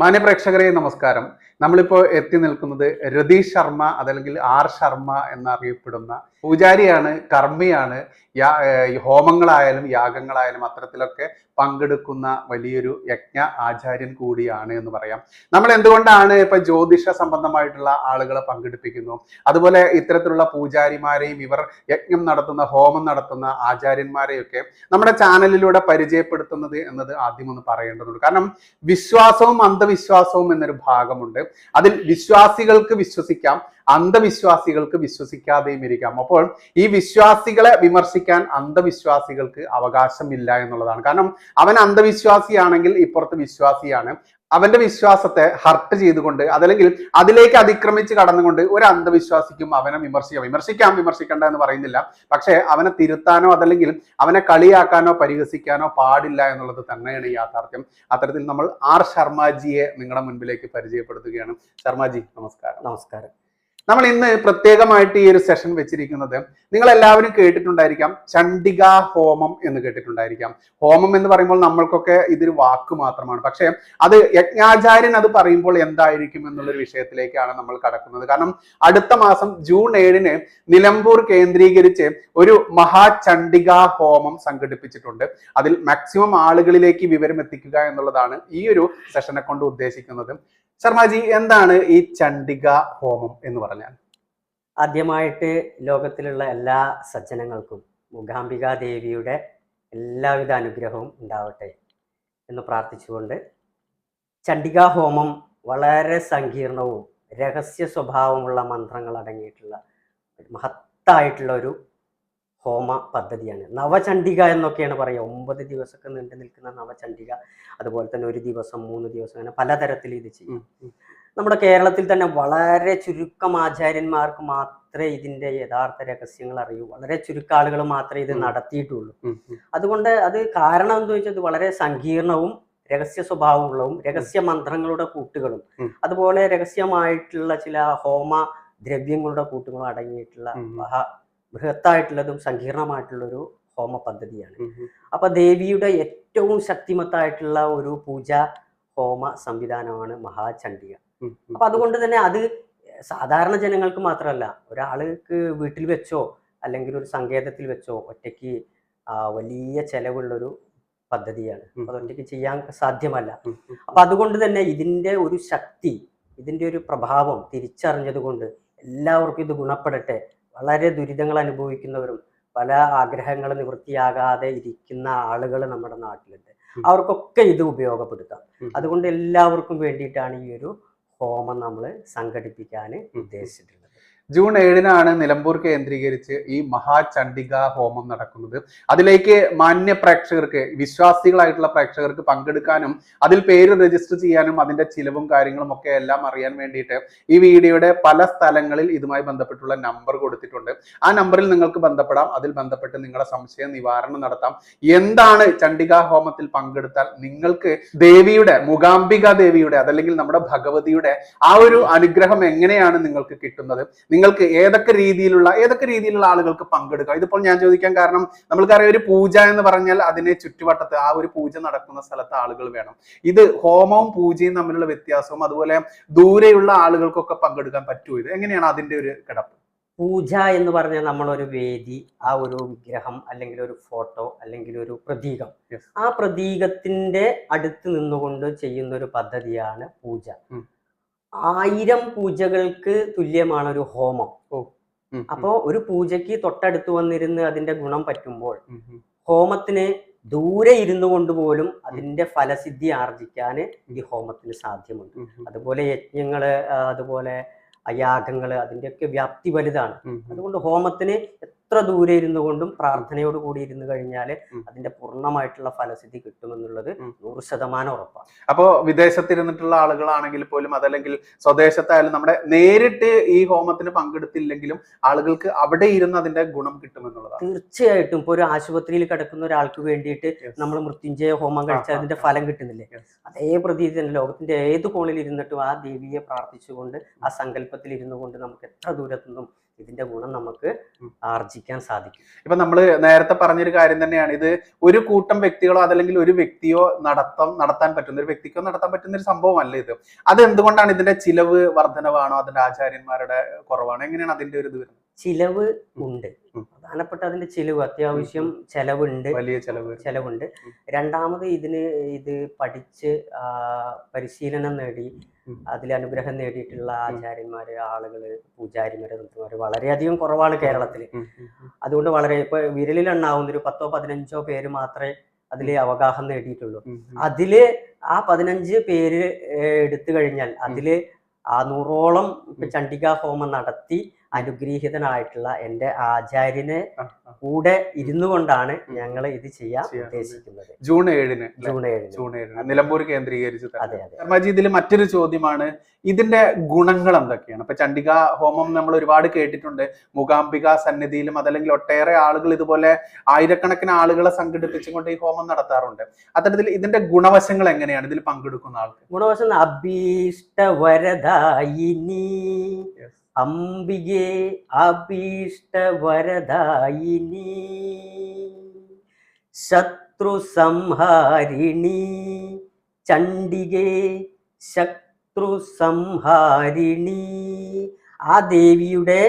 മാന്യ പ്രേക്ഷകരെ നമസ്കാരം. നമ്മളിപ്പോൾ എത്തി നിൽക്കുന്നത് രതീഷ് ശർമ്മ അതല്ലെങ്കിൽ ആർ ശർമ്മ എന്നറിയപ്പെടുന്ന പൂജാരിയാണ് കർമ്മിയാണ് യാ- ഹോമങ്ങളായാലും യാഗങ്ങളായാലും അത്തരത്തിലൊക്കെ പങ്കെടുക്കുന്ന വലിയൊരു യജ്ഞ ആചാര്യൻ കൂടിയാണ് എന്ന് പറയാം. നമ്മൾ എന്തുകൊണ്ടാണ് ഇപ്പൊ ജ്യോതിഷ സംബന്ധമായിട്ടുള്ള ആളുകളെ പങ്കെടുപ്പിക്കുന്നു? അതുപോലെ ഇത്തരത്തിലുള്ള പൂജാരിമാരെയും ഇവർ യജ്ഞം നടത്തുന്ന ഹോമം നടത്തുന്ന ആചാര്യന്മാരെയൊക്കെ നമ്മുടെ ചാനലിലൂടെ പരിചയപ്പെടുത്തുന്നത് എന്നത് ആദ്യം ഒന്ന് പറയേണ്ടതുണ്ട്. കാരണം വിശ്വാസവും അന്ധവിശ്വാസവും എന്നൊരു ഭാഗമുണ്ട്. അതിൽ വിശ്വാസികൾക്ക് വിശ്വസിക്കാം അന്ധവിശ്വാസികൾക്ക് വിശ്വസിക്കാതെയും ഇരിക്കാം. അപ്പോൾ ഈ വിശ്വാസികളെ വിമർശിക്കാൻ അന്ധവിശ്വാസികൾക്ക് അവകാശമില്ല എന്നുള്ളതാണ്. കാരണം അവൻ അന്ധവിശ്വാസിയാണെങ്കിൽ ഇപ്പുറത്ത് വിശ്വാസിയാണ്. അവന്റെ വിശ്വാസത്തെ ഹർട്ട് ചെയ്തുകൊണ്ട് അതല്ലെങ്കിൽ അതിലേക്ക് അതിക്രമിച്ച് കടന്നുകൊണ്ട് ഒരു അന്ധവിശ്വാസിക്കും അവനെ വിമർശിക്കാം. വിമർശിക്കാം വിമർശിക്കണ്ട എന്ന് പറയുന്നില്ല. പക്ഷേ അവനെ തിരുത്താനോ അതല്ലെങ്കിൽ അവനെ കളിയാക്കാനോ പരിഹസിക്കാനോ പാടില്ല എന്നുള്ളത് തന്നെയാണ് യാഥാർത്ഥ്യം. അത്തരത്തിൽ നമ്മൾ ആർ ശർമാജിയെ നിങ്ങളുടെ മുൻപിലേക്ക് പരിചയപ്പെടുത്തുകയാണ്. ശർമാജി നമസ്കാരം. നമസ്കാരം. നമ്മൾ ഇന്ന് പ്രത്യേകമായിട്ട് ഈ ഒരു സെഷൻ വെച്ചിരിക്കുന്നത് നിങ്ങൾ എല്ലാവരും കേട്ടിട്ടുണ്ടായിരിക്കാം ചണ്ഡിക ഹോമം എന്ന് കേട്ടിട്ടുണ്ടായിരിക്കാം. ഹോമം എന്ന് പറയുമ്പോൾ നമ്മൾക്കൊക്കെ ഇതൊരു വാക്ക് മാത്രമാണ്. പക്ഷേ അത് യജ്ഞാചാര്യൻ അത് പറയുമ്പോൾ എന്തായിരിക്കും എന്നുള്ളൊരു വിഷയത്തിലേക്കാണ് നമ്മൾ കടക്കുന്നത്. കാരണം അടുത്ത മാസം ജൂൺ ഏഴിന് നിലമ്പൂർ കേന്ദ്രീകരിച്ച് ഒരു മഹാ മഹാചണ്ഡിക ഹോമം സംഘടിപ്പിച്ചിട്ടുണ്ട്. അതിൽ മാക്സിമം ആളുകളിലേക്ക് വിവരം എത്തിക്കുക എന്നുള്ളതാണ് ഈ ഒരു സെഷനെ കൊണ്ട് ഉദ്ദേശിക്കുന്നത്. ശർമാജി എന്താണ് ഈ ചണ്ഡിക ഹോമം എന്ന് പറഞ്ഞാൽ? ആദ്യമായിട്ട് ലോകത്തിലുള്ള എല്ലാ സജ്ജനങ്ങൾക്കും മുഖാംബിക ദേവിയുടെ എല്ലാവിധ അനുഗ്രഹവും ഉണ്ടാവട്ടെ എന്ന് പ്രാർത്ഥിച്ചുകൊണ്ട് ചണ്ഡികാ ഹോമം വളരെ സങ്കീർണവും രഹസ്യ സ്വഭാവമുള്ള മന്ത്രങ്ങൾ അടങ്ങിയിട്ടുള്ള മഹത്തായിട്ടുള്ള ഒരു ഹോമ പദ്ധതിയാണ്. നവചണ്ഡിക എന്നൊക്കെയാണ് പറയുക. ഒമ്പത് ദിവസമൊക്കെ നീണ്ടു നിൽക്കുന്ന നവചണ്ഡിക അതുപോലെ തന്നെ ഒരു ദിവസം മൂന്ന് ദിവസം അങ്ങനെ പലതരത്തിൽ ഇത് ചെയ്യും. നമ്മുടെ കേരളത്തിൽ തന്നെ വളരെ ചുരുക്കം ആചാര്യന്മാർക്ക് മാത്രമേ ഇതിന്റെ യഥാർത്ഥ രഹസ്യങ്ങൾ അറിയൂ. വളരെ ചുരുക്കം ആളുകൾ മാത്രമേ ഇത് നടത്തിയിട്ടുള്ളൂ. അതുകൊണ്ട് അത് കാരണം എന്ന് ചോദിച്ചാൽ അത് വളരെ സങ്കീർണവും രഹസ്യ സ്വഭാവമുള്ളതും രഹസ്യ മന്ത്രങ്ങളുടെ കൂട്ടുകളും അതുപോലെ രഹസ്യമായിട്ടുള്ള ചില ഹോമ ദ്രവ്യങ്ങളുടെ കൂട്ടുകളും അടങ്ങിയിട്ടുള്ള മഹാ ബൃഹത്തായിട്ടുള്ളതും സങ്കീർണമായിട്ടുള്ളൊരു ഹോമ പദ്ധതിയാണ് ഉം, ഉം. അപ്പൊ ദേവിയുടെ ഏറ്റവും ശക്തിമത്തായിട്ടുള്ള ഒരു പൂജ ഹോമ സംവിധാനമാണ് മഹാചണ്ഡിക. അപ്പൊ അതുകൊണ്ട് തന്നെ അത് സാധാരണ ജനങ്ങൾക്ക് മാത്രമല്ല ഒരാൾക്ക് വീട്ടിൽ വെച്ചോ അല്ലെങ്കിൽ ഒരു സങ്കേതത്തിൽ വെച്ചോ ഒറ്റയ്ക്ക് വലിയ ചെലവുള്ളൊരു പദ്ധതിയാണ് അതൊറ്റയ്ക്ക് ചെയ്യാൻ സാധ്യമല്ല. അപ്പൊ അതുകൊണ്ട് തന്നെ ഇതിന്റെ ഒരു ശക്തി ഇതിന്റെ ഒരു പ്രഭാവം തിരിച്ചറിഞ്ഞതുകൊണ്ട് എല്ലാവർക്കും ഇത് ഗുണപ്പെടട്ടെ വളരെ ദുരിതങ്ങൾ അനുഭവിക്കുന്നവരും പല ആഗ്രഹങ്ങൾ നിവൃത്തിയാകാതെ ഇരിക്കുന്ന ആളുകൾ നമ്മുടെ നാട്ടിലുണ്ട്. അവർക്കൊക്കെ ഇത് ഉപയോഗപ്പെടുത്താം. അതുകൊണ്ട് എല്ലാവർക്കും വേണ്ടിയിട്ടാണ് ഈ ഒരു ഹോമം നമ്മൾ സംഘടിപ്പിക്കാൻ ഉദ്ദേശിച്ചിട്ടുള്ളത്. ജൂൺ ഏഴിനാണ് നിലമ്പൂർ കേന്ദ്രീകരിച്ച് ഈ മഹാചണ്ഡിക ഹോമം നടക്കുന്നത്. അതിലേക്ക് മാന്യ പ്രേക്ഷകർക്ക് വിശ്വാസികളായിട്ടുള്ള പ്രേക്ഷകർക്ക് പങ്കെടുക്കാനും അതിൽ പേര് രജിസ്റ്റർ ചെയ്യാനും അതിന്റെ ചിലവും കാര്യങ്ങളും ഒക്കെ എല്ലാം അറിയാൻ വേണ്ടിയിട്ട് ഈ വീഡിയോയുടെ പല സ്ഥലങ്ങളിൽ ഇതുമായി ബന്ധപ്പെട്ടുള്ള നമ്പർ കൊടുത്തിട്ടുണ്ട്. ആ നമ്പറിൽ നിങ്ങൾക്ക് ബന്ധപ്പെടാം. അതിൽ ബന്ധപ്പെട്ട് നിങ്ങളുടെ സംശയ നിവാരണം നടത്താം. എന്താണ് ചണ്ഡിക ഹോമത്തിൽ പങ്കെടുത്താൽ നിങ്ങൾക്ക് ദേവിയുടെ മൂകാംബിക ദേവിയുടെ അതല്ലെങ്കിൽ നമ്മുടെ ഭഗവതിയുടെ ആ ഒരു അനുഗ്രഹം എങ്ങനെയാണ് നിങ്ങൾക്ക് കിട്ടുന്നത്? നിങ്ങൾക്ക് ഏതൊക്കെ രീതിയിലുള്ള ഏതൊക്കെ രീതിയിലുള്ള ആളുകൾക്ക് പങ്കെടുക്കാം? ഇതിപ്പോൾ ഞാൻ ചോദിക്കാൻ കാരണം നമ്മൾക്കറിയാം ഒരു പൂജ എന്ന് പറഞ്ഞാൽ അതിനെ ചുറ്റുവട്ടത്ത് ആ ഒരു പൂജ നടക്കുന്ന സ്ഥലത്ത് ആളുകൾ വേണം. ഇത് ഹോമവും പൂജയും തമ്മിലുള്ള വ്യത്യാസവും അതുപോലെ ദൂരെയുള്ള ആളുകൾക്കൊക്കെ പങ്കെടുക്കാൻ പറ്റുമോ ഇത്? എങ്ങനെയാണ് അതിന്റെ ഒരു കിടപ്പ്? പൂജ എന്ന് പറഞ്ഞാൽ നമ്മളൊരു വേദി ആ ഒരു വിഗ്രഹം അല്ലെങ്കിൽ ഒരു ഫോട്ടോ അല്ലെങ്കിൽ ഒരു പ്രതീകം. ആ പ്രതീകത്തിന്റെ അടുത്ത് നിന്നുകൊണ്ട് ചെയ്യുന്ന ഒരു പദ്ധതിയാണ് പൂജ. ആയിരം പൂജകൾക്ക് തുല്യമാണ് ഒരു ഹോമം അപ്പോൾ ഒരു പൂജയ്ക്ക് തൊട്ടടുത്ത് വന്നിരുന്ന് അതിന്റെ ഗുണം പറ്റുമ്പോൾ ഹോമത്തിന് ദൂരെ ഇരുന്നു കൊണ്ട് പോലും അതിന്റെ ഫലസിദ്ധി ആർജിക്കാൻ ഈ ഹോമത്തിന് സാധ്യമുണ്ട്. അതുപോലെ യജ്ഞങ്ങൾ അതുപോലെ യാഗങ്ങൾ അതിന്റെയൊക്കെ വ്യാപ്തി വലുതാണ്. അതുകൊണ്ട് ഹോമത്തിന് എത്ര ദൂരെ ഇരുന്നു കൊണ്ടും പ്രാർത്ഥനയോട് കൂടി ഇരുന്ന് കഴിഞ്ഞാൽ അതിന്റെ പൂർണമായിട്ടുള്ള ഫലസിദ്ധി കിട്ടുമെന്നുള്ളത്. നൂറ് ശതമാനം ഉറപ്പാണ് അപ്പോ വിദേശത്തിരുന്നിട്ടുള്ള ആളുകളാണെങ്കിൽ പോലും അതല്ലെങ്കിൽ സ്വദേശത്തായാലും നമ്മുടെ നേരിട്ട് ഈ ഹോമത്തിന് പങ്കെടുത്തില്ലെങ്കിലും ആളുകൾക്ക് അവിടെ ഇരുന്ന് അതിന്റെ ഗുണം കിട്ടുമെന്നുള്ളതാണ്. തീർച്ചയായിട്ടും. ഇപ്പൊ ഒരു ആശുപത്രിയിൽ കിടക്കുന്ന ഒരാൾക്ക് വേണ്ടിയിട്ട് നമ്മൾ മൃത്യുഞ്ജയ ഹോമം കഴിച്ചാൽ അതിന്റെ ഫലം കിട്ടുന്നില്ലേ? അതേ പ്രതീതി തന്നെ. ലോകത്തിന്റെ ഏത് കോണിൽ ഇരുന്നിട്ടും ആ ദേവിയെ പ്രാർത്ഥിച്ചുകൊണ്ട് ആ സങ്കല്പത്തിൽ ഇരുന്നു കൊണ്ട് നമുക്ക് എത്ര ദൂരത്തുനിന്നും ഇതിന്റെ ഗുണം നമുക്ക്. ആർജിക്കാൻ സാധിക്കും. ഇപ്പൊ നമ്മൾ നേരത്തെ പറഞ്ഞൊരു കാര്യം തന്നെയാണ്. ഇത് ഒരു കൂട്ടം വ്യക്തികളോ അതല്ലെങ്കിൽ ഒരു വ്യക്തിയോ നടത്തം നടത്താൻ പറ്റുന്ന ഒരു വ്യക്തിക്കോ നടത്താൻ പറ്റുന്ന ഒരു സംഭവമല്ല ഇത്. അത് എന്തുകൊണ്ടാണ് ഇതിന്റെ ചിലവ് വർധനവാണോ? അതിന്റെ ആചാര്യന്മാരുടെ കുറവാണോ? എങ്ങനെയാണ് അതിന്റെ ഒരു ഇത് വരുന്നത്? ചിലവ് ഉണ്ട്. പ്രധാനപ്പെട്ട അതിന്റെ ചിലവ് അത്യാവശ്യം ചെലവുണ്ട്. വലിയ ചെലവ്. ചെലവുണ്ട്. രണ്ടാമത് ഇതിന് ഇത് പഠിച്ച് പരിശീലനം നേടി. അതിൽ അനുഗ്രഹം നേടിയിട്ടുള്ള ആചാര്യന്മാര് ആളുകൾ പൂജാരിമാര് നൃത്തമാര് വളരെയധികം കുറവാണ് കേരളത്തിൽ. അതുകൊണ്ട് വളരെ ഇപ്പൊ വിരലിലെണ്ണാവുന്ന ഒരു പത്തോ പതിനഞ്ചോ പേര് മാത്രമേ അതിൽ അവഗാഹം നേടിയിട്ടുള്ളൂ. അതിൽ ആ പതിനഞ്ച് പേര് എടുത്തു കഴിഞ്ഞാൽ അതിൽ ആ നൂറോളം. ചണ്ഡികാ ഹോമം നടത്തി അനുഗ്രഹീതനായിട്ടുള്ള എന്റെ ആചാര്യനെ. കൂടെ ഇരുന്നു കൊണ്ടാണ്. ഞങ്ങൾ ഇത് ചെയ്യാൻ ഉദ്ദേശിക്കുന്നത്. ജൂൺ ഏഴിന്? ജൂൺ ഏഴിന്. ജൂൺ ഏഴിന്. നിലമ്പൂർ കേന്ദ്രീകരിച്ച് അതെ അതെ. ശർമ്മജി ഇതിൽ മറ്റൊരു ചോദ്യമാണ്. ഇതിന്റെ ഗുണങ്ങൾ എന്തൊക്കെയാണ്? ഇപ്പൊ ചണ്ഡിക ഹോമം നമ്മൾ ഒരുപാട് കേട്ടിട്ടുണ്ട്. മൂകാംബിക സന്നിധിയിലും അതല്ലെങ്കിൽ ഒട്ടേറെ ആളുകൾ ഇതുപോലെ ആയിരക്കണക്കിന് ആളുകളെ സംഘടിപ്പിച്ചുകൊണ്ട് ഈ ഹോമം നടത്താറുണ്ട്. അത്തരത്തിൽ ഇതിന്റെ ഗുണവശങ്ങൾ എങ്ങനെയാണ്? ഇതിൽ പങ്കെടുക്കുന്ന ആൾക്ക്. ഗുണവശം അഭീഷ്ടവരദായിനി Yes. അംബികെ അഭീഷ്ടവരദായിനി ശത്രു സംഹാരിണി. ചണ്ഡികെ ശത്രു സംഹാരിണി. ആ ദേവിയുടെ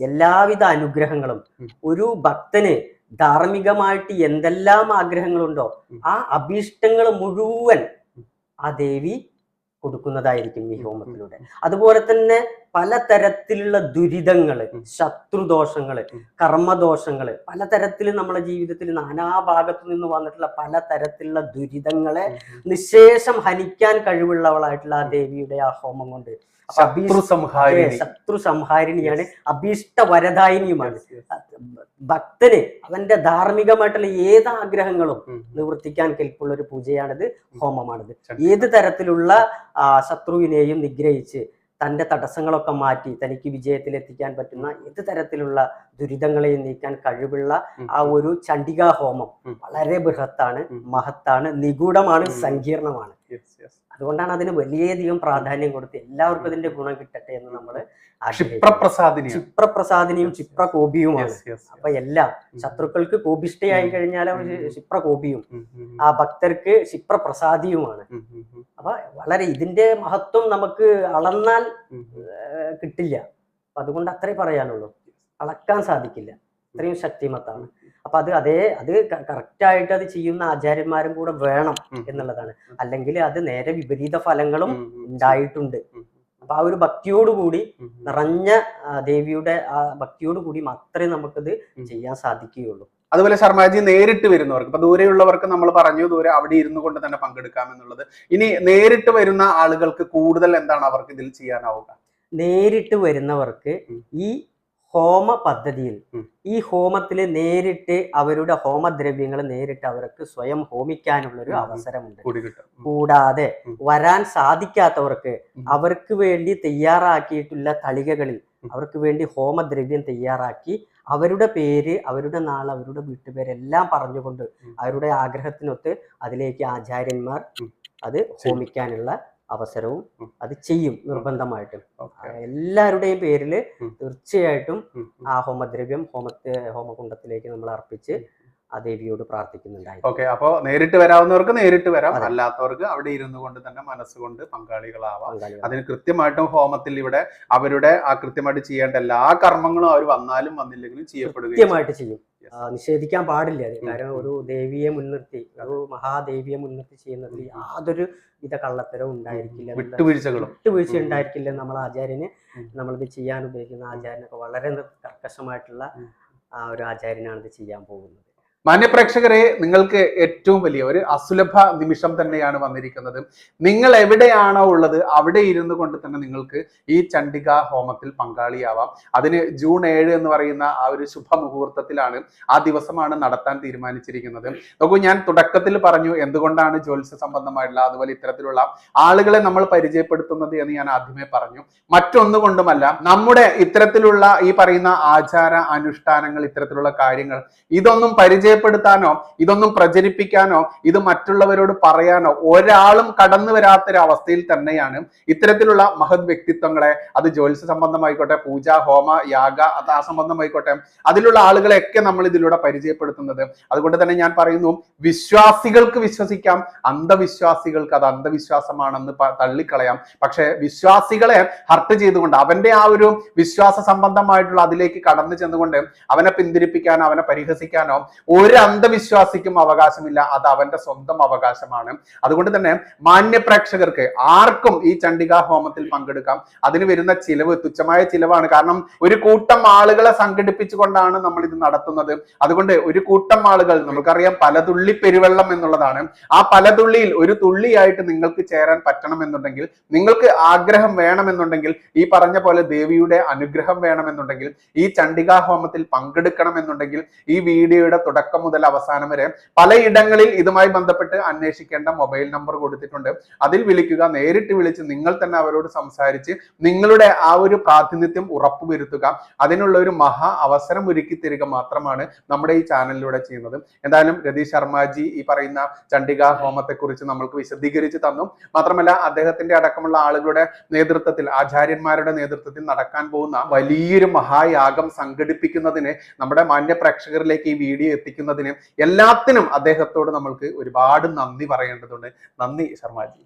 എല്ലാവിധ അനുഗ്രഹങ്ങളും ഒരു ഭക്തന് ധാർമ്മികമായിട്ട് എന്തെല്ലാം ആഗ്രഹങ്ങളുണ്ടോ. ആ അഭീഷ്ടങ്ങൾ മുഴുവൻ ആ ദേവി കൊടുക്കുന്നതായിരിക്കും ഈ ഹോമത്തിലൂടെ. അതുപോലെ തന്നെ പലതരത്തിലുള്ള ദുരിതങ്ങൾ. ശത്രുദോഷങ്ങൾ കർമ്മദോഷങ്ങൾ പലതരത്തിൽ നമ്മുടെ ജീവിതത്തിൽ നാനാഭാഗത്തു നിന്ന് വന്നിട്ടുള്ള പലതരത്തിലുള്ള ദുരിതങ്ങളെ നിശേഷം ഹനിക്കാൻ കഴിവുള്ളവളായിട്ടുള്ള ആ ദേവിയുടെ ആ ഹോമം കൊണ്ട്. ശത്രു സംഹാരിണി. ശത്രു സംഹാരിണിയാണ് അഭീഷ്ട വരദായിനിയുമാണ്. ഭക്തന് അവന്റെ ധാർമ്മികമായിട്ടുള്ള ഏത് ആഗ്രഹങ്ങളും. നിവർത്തിക്കാൻ കെൽപ്പുള്ള ഒരു പൂജയാണിത് ഹോമമാണിത്. ഏത് തരത്തിലുള്ള ആ, ശത്രുവിനെയും നിഗ്രഹിച്ച് തന്റെ തടസ്സങ്ങളൊക്കെ മാറ്റി തനിക്ക് വിജയത്തിലെത്തിക്കാൻ പറ്റുന്ന ഏത് തരത്തിലുള്ള ദുരിതങ്ങളെയും നീക്കാൻ കഴിവുള്ള ആ ഒരു ചണ്ഡികാ ഹോമം വളരെ ബൃഹത്താണ് മഹത്താണ് നിഗൂഢമാണ് സങ്കീർണമാണ്. അതുകൊണ്ടാണ് അതിന് വലിയധികം പ്രാധാന്യം കൊടുത്ത് എല്ലാവർക്കും അതിന്റെ ഗുണം കിട്ടട്ടെ എന്ന് നമ്മൾ ക്ഷിപ്രപ്രസാദിനിയാണ്. ക്ഷിപ്രപ്രസാദിനിയും. ക്ഷിപ്രകോപിയുമാണ്. അപ്പൊ എല്ലാം ശത്രുക്കൾക്ക് കോപിഷ്ടയായി. കഴിഞ്ഞാൽ അവർ ക്ഷിപ്രകോപിയും. ആ ഭക്തർക്ക് ക്ഷിപ്രപ്രസാദിയുമാണ്. അപ്പൊ വളരെ ഇതിന്റെ മഹത്വം നമുക്ക് അളന്നാൽ കിട്ടില്ല. അതുകൊണ്ട് അത്രേ പറയാനുള്ളൂ. അളക്കാൻ സാധിക്കില്ല. അത്രയും ശക്തിമത്താണ്. അപ്പൊ അത് അതേ അത് കറക്റ്റ് ആയിട്ട് അത് ചെയ്യുന്ന ആചാര്യന്മാരും കൂടെ വേണം എന്നുള്ളതാണ്. അല്ലെങ്കിൽ അത് നേരെ വിപരീത ഫലങ്ങളും. ഉണ്ടായിട്ടുണ്ട്. അപ്പൊ ആ ഒരു ഭക്തിയോടുകൂടി. നിറഞ്ഞ ദേവിയുടെ ആ ഭക്തിയോടുകൂടി മാത്രമേ നമുക്കത്. ചെയ്യാൻ സാധിക്കുകയുള്ളൂ. അതുപോലെ ശർമാജി നേരിട്ട് വരുന്നവർക്ക് ഇപ്പൊ ദൂരെയുള്ളവർക്ക് നമ്മൾ പറഞ്ഞു ദൂരെ അവിടെ ഇരുന്നു കൊണ്ട് തന്നെ പങ്കെടുക്കാം എന്നുള്ളത്. ഇനി നേരിട്ട് വരുന്ന ആളുകൾക്ക് കൂടുതൽ എന്താണ് അവർക്ക് ഇതിൽ ചെയ്യാനാവുക? നേരിട്ട് വരുന്നവർക്ക് ഈ ഹോമ പദ്ധതിയിൽ ഈ ഹോമത്തിൽ നേരിട്ട് അവരുടെ ഹോമദ്രവ്യങ്ങൾ നേരിട്ട് അവർക്ക് സ്വയം ഹോമിക്കാനുള്ള ഒരു അവസരമുണ്ട്. കൂടാതെ വരാൻ സാധിക്കാത്തവർക്ക് അവർക്ക് വേണ്ടി തയ്യാറാക്കിയിട്ടുള്ള തളികകളിൽ അവർക്ക് വേണ്ടി ഹോമദ്രവ്യം തയ്യാറാക്കി അവരുടെ പേര് അവരുടെ നാൾ അവരുടെ വീട്ടുപേരെല്ലാം പറഞ്ഞുകൊണ്ട്. അവരുടെ ആഗ്രഹത്തിനൊത്ത് അതിലേക്ക് ആചാര്യന്മാർ. അത് ഹോമിക്കാനുള്ള അവസരവും. അത് ചെയ്യും നിർബന്ധമായിട്ടും. എല്ലാവരുടെയും പേരിൽ. തീർച്ചയായിട്ടും. ആ ഹോമദ്രവ്യം ഹോമത്തെ ഹോമകുണ്ടത്തിലേക്ക് നമ്മൾ അർപ്പിച്ച് ആ ദേവിയോട് പ്രാർത്ഥിക്കുന്നുണ്ടായിരുന്നു ഓക്കെ അപ്പോ നേരിട്ട് വരാവുന്നവർക്ക് നേരിട്ട് വരാം. അല്ലാത്തവർക്ക് അവിടെ ഇരുന്നു കൊണ്ട് തന്നെ മനസ്സുകൊണ്ട് പങ്കാളികളാവാം. അതിന് കൃത്യമായിട്ടും ഹോമത്തിൽ ഇവിടെ അവരുടെ ആ കൃത്യമായിട്ട് ചെയ്യേണ്ട എല്ലാ കർമ്മങ്ങളും അവർ വന്നാലും വന്നില്ലെങ്കിലും ചെയ്യപ്പെടുകയും കൃത്യമായിട്ട് ചെയ്യും. നിഷേധിക്കാൻ പാടില്ല കാരണം ഒരു ദേവിയെ മുൻനിർത്തി ഒരു മഹാദേവിയെ മുൻനിർത്തി ഉം. യാതൊരു വിധ കള്ളത്തരവും ഉണ്ടായിരിക്കില്ല വിട്ടുവീഴ്ചകളും. വിട്ടുവീഴ്ച ഉണ്ടായിരിക്കില്ല നമ്മൾ ആചാര്യന്. നമ്മളിത് ചെയ്യാൻ ഉപയോഗിക്കുന്ന ആചാര്യനൊക്കെ വളരെ കർക്കശമായിട്ടുള്ള ആ ഒരു ആചാര്യനാണ് ഇത് ചെയ്യാൻ പോകുന്നത്. മാന്യപ്രേക്ഷകരെ നിങ്ങൾക്ക് ഏറ്റവും വലിയ ഒരു അസുലഭ നിമിഷം തന്നെയാണ് വന്നിരിക്കുന്നത്. നിങ്ങൾ എവിടെയാണോ ഉള്ളത് അവിടെ ഇരുന്നു കൊണ്ട് തന്നെ നിങ്ങൾക്ക് ഈ ചണ്ഡിക ഹോമത്തിൽ പങ്കാളിയാവാം. അതിന് ജൂൺ ഏഴ് എന്ന് പറയുന്ന ആ ഒരു ശുഭമുഹൂർത്തത്തിലാണ് ആ ദിവസമാണ് നടത്താൻ തീരുമാനിച്ചിരിക്കുന്നത്. നോക്കൂ ഞാൻ തുടക്കത്തിൽ പറഞ്ഞു എന്തുകൊണ്ടാണ് ജ്യോത്സ്യ സംബന്ധമായിട്ടുള്ള അതുപോലെ ഇത്തരത്തിലുള്ള ആളുകളെ നമ്മൾ പരിചയപ്പെടുത്തുന്നത് എന്ന് ഞാൻ ആദ്യമേ പറഞ്ഞു. മറ്റൊന്നുകൊണ്ടുമല്ല നമ്മുടെ ഇത്തരത്തിലുള്ള ഈ പറയുന്ന ആചാര അനുഷ്ഠാനങ്ങൾ ഇത്തരത്തിലുള്ള കാര്യങ്ങൾ ഇതൊന്നും പരിചയ പരിചയപ്പെടുത്താനോ ഇതൊന്നും പ്രചരിപ്പിക്കാനോ ഇത് മറ്റുള്ളവരോട് പറയാനോ ഒരാളും കടന്നു വരാത്തൊരവസ്ഥയിൽ തന്നെയാണ് ഇത്തരത്തിലുള്ള മഹത് വ്യക്തിത്വങ്ങളെ. അത് ജ്യോത്സ്യ സംബന്ധമായിക്കോട്ടെ പൂജ ഹോമ യാഗ അത് ആ സംബന്ധമായിക്കോട്ടെ അതിലുള്ള ആളുകളെയൊക്കെ നമ്മൾ ഇതിലൂടെ പരിചയപ്പെടുത്തുന്നത്. അതുകൊണ്ട് തന്നെ ഞാൻ പറയുന്നു വിശ്വാസികൾക്ക് വിശ്വസിക്കാം അന്ധവിശ്വാസികൾക്ക് അത് അന്ധവിശ്വാസമാണെന്ന് തള്ളിക്കളയാം. പക്ഷെ വിശ്വാസികളെ ഹർട്ട് ചെയ്തുകൊണ്ട് അവന്റെ ആ ഒരു വിശ്വാസ സംബന്ധമായിട്ടുള്ള അതിലേക്ക് കടന്നു ചെന്നുകൊണ്ട് അവനെ പിന്തിരിപ്പിക്കാനോ അവനെ പരിഹസിക്കാനോ ഒരു അന്ധവിശ്വാസിക്കും അവകാശമില്ല. അത് അവന്റെ സ്വന്തം അവകാശമാണ്. അതുകൊണ്ട് തന്നെ മാന്യ പ്രേക്ഷകർക്ക് ആർക്കും ഈ ചണ്ഡികാ ഹോമത്തിൽ പങ്കെടുക്കാം. അതിന് വരുന്ന ചിലവ് തുച്ഛമായ ചിലവാണ്. കാരണം ഒരു കൂട്ടം ആളുകളെ സംഘടിപ്പിച്ചുകൊണ്ടാണ് നമ്മൾ ഇത് നടത്തുന്നത്. അതുകൊണ്ട് ഒരു കൂട്ടം ആളുകൾ നമുക്കറിയാം പലതുള്ളി പെരുവെള്ളം എന്നുള്ളതാണ്. ആ പലതുള്ളിയിൽ ഒരു തുള്ളിയായിട്ട് നിങ്ങൾക്ക് ചേരാൻ പറ്റണം എന്നുണ്ടെങ്കിൽ നിങ്ങൾക്ക് ആഗ്രഹം വേണമെന്നുണ്ടെങ്കിൽ ഈ പറഞ്ഞ പോലെ ദേവിയുടെ അനുഗ്രഹം വേണമെന്നുണ്ടെങ്കിൽ ഈ ചണ്ഡികാ ഹോമത്തിൽ പങ്കെടുക്കണം എന്നുണ്ടെങ്കിൽ ഈ വീഡിയോയുടെ തുടക്കം മുതൽ അവസാനം വരെ പലയിടങ്ങളിൽ ഇതുമായി ബന്ധപ്പെട്ട് അന്വേഷിക്കേണ്ട മൊബൈൽ നമ്പർ കൊടുത്തിട്ടുണ്ട്. അതിൽ വിളിക്കുക നേരിട്ട് വിളിച്ച് നിങ്ങൾ തന്നെ അവരോട് സംസാരിച്ച് നിങ്ങളുടെ ആ ഒരു പ്രാതിനിധ്യം ഉറപ്പുവരുത്തുക. അതിനുള്ള ഒരു മഹാ അവസരം ഒരുക്കി തരിക മാത്രമാണ് നമ്മുടെ ഈ ചാനലിലൂടെ ചെയ്യുന്നത്. എന്തായാലും രതീഷ് ശർമാജി ഈ പറയുന്ന ചണ്ഡിക ഹോമത്തെ കുറിച്ച് നമ്മൾക്ക് വിശദീകരിച്ച് തന്നു. മാത്രമല്ല അദ്ദേഹത്തിന്റെ അടക്കമുള്ള ആളുകളുടെ നേതൃത്വത്തിൽ ആചാര്യന്മാരുടെ നേതൃത്വത്തിൽ നടക്കാൻ പോകുന്ന വലിയൊരു മഹായാഗം സംഘടിപ്പിക്കുന്നതിന് നമ്മുടെ മാന്യ പ്രേക്ഷകരിലേക്ക് ഈ വീഡിയോ എത്തിക്കുന്നതിന് എല്ലാത്തിനും അദ്ദേഹത്തോട് നമ്മൾക്ക് ഒരുപാട് നന്ദി പറയേണ്ടതുണ്ട്. നന്ദി ശർമാജി